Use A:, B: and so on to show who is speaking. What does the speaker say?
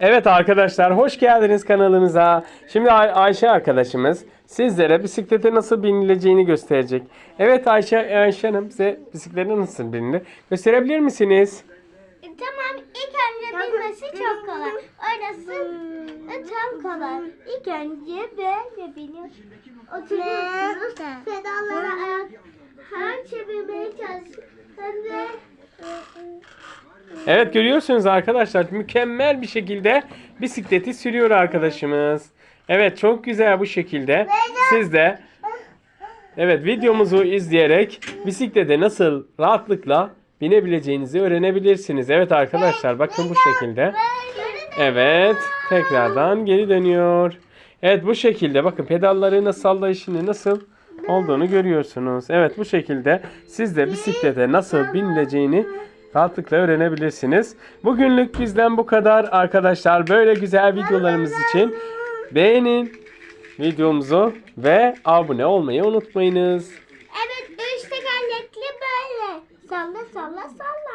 A: Evet arkadaşlar hoş geldiniz kanalımıza. Şimdi Ay- Ayşe arkadaşımız sizlere bisiklete nasıl binileceğini gösterecek. Evet Ayşe, Ayşe Hanım bize bisiklete nasıl binilir gösterebilir misiniz?
B: E, Tamam ilk önce bilmesi çok kolay. Orası e, tam kolay. İlk önce böyle biniyor. Oturuyorsunuz. Pedallara ayak her çevirmeye çalışıyorsunuz. Hem de
A: Evet görüyorsunuz arkadaşlar mükemmel bir şekilde bisikleti sürüyor arkadaşımız. Evet çok güzel bu şekilde siz de evet videomuzu izleyerek bisiklete nasıl rahatlıkla binebileceğinizi öğrenebilirsiniz. Evet arkadaşlar bakın bu şekilde. Evet tekrardan geri dönüyor. Evet bu şekilde bakın pedalları nasıl sallayışını nasıl olduğunu görüyorsunuz. Evet bu şekilde siz de bisiklete nasıl binileceğini rahatlıkla öğrenebilirsiniz. Bugünlük bizden bu kadar arkadaşlar. Böyle güzel videolarımız için beğenin videomuzu ve abone olmayı unutmayınız.
B: evet üç tekerlekli böyle. Salla salla salla.